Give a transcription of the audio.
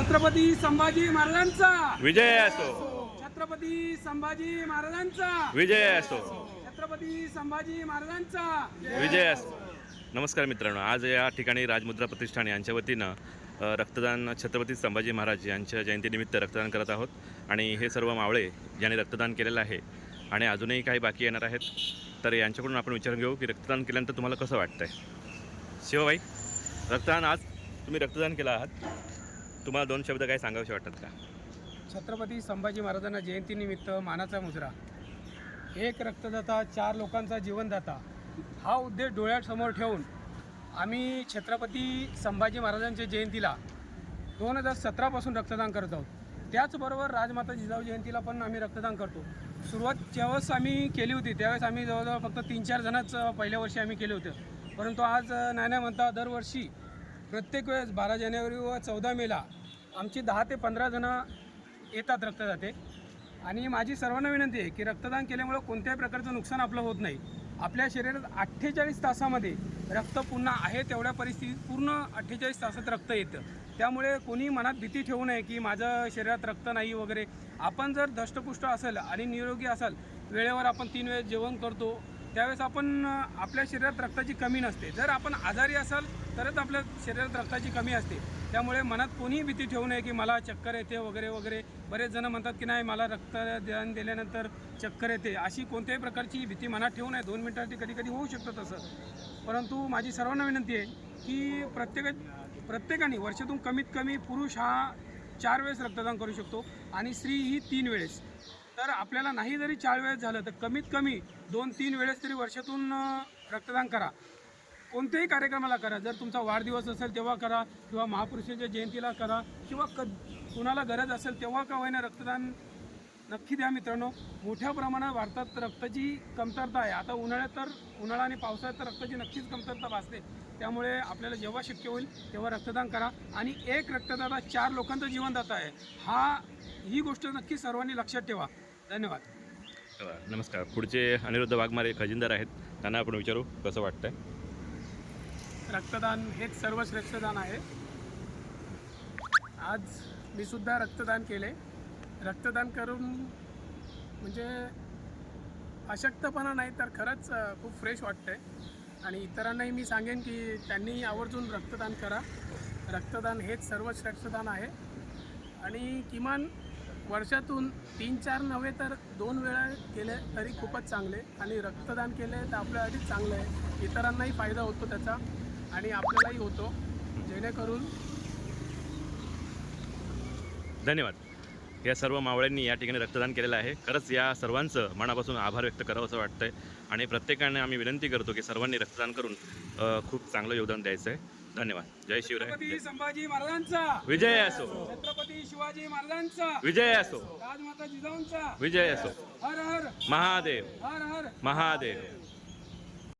छत्रपती संभाजी महाराजांचा. विजय असो. छत्रपती संभाजी महाराजांचा. विजय असो. छत्रपती संभाजी महाराजांचा. विजय असो. नमस्कार मित्रांनो आज या ठिकाणी राजमुद्रा प्रतिष्ठान यांच्या वतीनं रक्तदान छत्रपती संभाजी महाराज यांच्या जयंतीनिमित्त रक्तदान करत आहोत. आणि हे सर्व मावळे ज्यांनी रक्तदान केलेलं आहे आणि अजूनही काही बाकी येणार आहेत तर यांच्याकडून आपण विचारून घेऊ की रक्तदान केल्यानंतर तुम्हाला कसं वाटतंय? शिवबाई रक्तदान आज तुम्ही रक्तदान केलं आहात. तुम्हाला दोन शब्द काही सांगावेसे वाटतात का? छत्रपती संभाजी महाराजांना जयंतीनिमित्त मानाचा मुजरा. एक रक्तदाता चार लोकांचा जीवनदाता. हा उद्देश डोळ्यासमोर ठेवून आम्ही छत्रपती संभाजी महाराजांच्या जयंतीला दोन हजार सतरापासून रक्तदान करत आहोत. त्याचबरोबर राजमाता जिजाऊ जयंतीला पण आम्ही रक्तदान करतो. सुरुवात ज्यावेळेस आम्ही केली होती त्यावेळेस आम्ही जवळजवळ फक्त तीन चार जणच पहिल्या वर्षी आम्ही केले होते. परंतु आज नाण्या नाही नाही म्हणता दरवर्षी प्रत्येक वेळेस बारा जानेवारी व चौदा मेला आमची दहा ते पंधरा जणं येतात रक्तदाते. आणि माझी सर्वांना विनंती आहे की रक्तदान केल्यामुळं कोणत्याही प्रकारचं नुकसान आपलं होत नाही. आपल्या शरीरात अठ्ठेचाळीस तासामध्ये रक्त पुन्हा आहे तेवढ्या परिस्थितीत पूर्ण अठ्ठेचाळीस तासात रक्त येतं. त्यामुळे कोणी मनात भीती ठेवू नये की माझं शरीरात रक्त नाही वगैरे. आपण जर धष्टपुष्ट असेल आणि निरोगी असाल वेळेवर आपण तीन वेळेस जेवण करतो त्यावेळेस आपण आपल्या शरीरात रक्ताची कमी नसते. जर आपण आजारी असाल तरच आपल्या शरीरात रक्ताची कमी असते. त्यामुळे मनात कोणीही भीती ठेवू नये की मला चक्कर येते वगैरे वगैरे. बरेच जण म्हणतात की नाही मला रक्तदान दिल्यानंतर चक्कर येते. अशी कोणत्याही प्रकारची भीती मनात ठेवू नये. दोन मिनिटासाठी कधी कधी होऊ शकतं तसं. परंतु माझी सर्वांना विनंती आहे की प्रत्येक प्रत्येकाने वर्षातून कमीत कमी पुरुष हा चार वेळेस रक्तदान करू शकतो आणि स्त्री ही तीन वेळेस. तर आपल्याला नाही जरी चार वेळेस झालं तर कमीत कमी दोन तीन वेळेस तरी वर्षातून रक्तदान करा. कोणत्याही कार्यक्रमाला करा. जर तुमचा वाढदिवस असेल तेव्हा करा किंवा महापुरुषांच्या जयंतीला करा किंवा क कुणाला गरज असेल तेव्हा का होईना रक्तदान नक्की द्या मित्रांनो. मोठ्या प्रमाणात भारतात रक्ताची कमतरता आहे. आता उन्हाळ्यात तर उन्हाळा आणि पावसाळ्यात तर रक्ताची नक्कीच कमतरता भासते. त्यामुळे आपल्याला जेव्हा शक्य होईल तेव्हा रक्तदान करा. आणि एक रक्तदाता चार लोकांचं जीवनदाता आहे. हा ही गोष्ट नक्की सर्वांनी लक्षात ठेवा. धन्यवाद. नमस्कार. पुढचे अनिरुद्ध वाघमारे खजिनदार आहेत. त्यांना आपण विचारू कसं वाटतंय? रक्तदान हेच सर्वश्रेष्ठ दान आहे. आज मी सुद्धा रक्तदान केले. रक्तदान करून म्हणजे अशक्तपणा नाही तर खरंच खूप फ्रेश वाटते आणि इतरांनाही मी सांगेन की त्यांनी आवर्जून रक्तदान करा. रक्तदान हेच सर्वश्रेष्ठ दान आहे. आणि किमान वर्षातून तीन चार नव्हे तर दोन वेळा केले तरी खूपच चांगले. आणि रक्तदान केले तर आपल्यासाठी चांगलं आहे. इतरांनाही फायदा होतो त्याचा. आणि आपल्यालाही होतो. जेणेकरून धन्यवाद. या सर्व मावळ्यांनी या ठिकाणी रक्तदान केलेलं आहे. खरंच या सर्वांचं मनापासून आभार व्यक्त करावं असं वाटतंय. आणि प्रत्येकाने आम्ही विनंती करतो की सर्वांनी रक्तदान करून खूप चांगलं योगदान द्यायचं आहे धन्यवाद. जय शिवराय. संभाजी महाराजांचा. विजय असो. छत्रपती शिवाजी महाराजांचा. विजय असो. राजमाता जिजाऊंचा. विजय असो. हर हर. महादेव. हर हर. महादेव.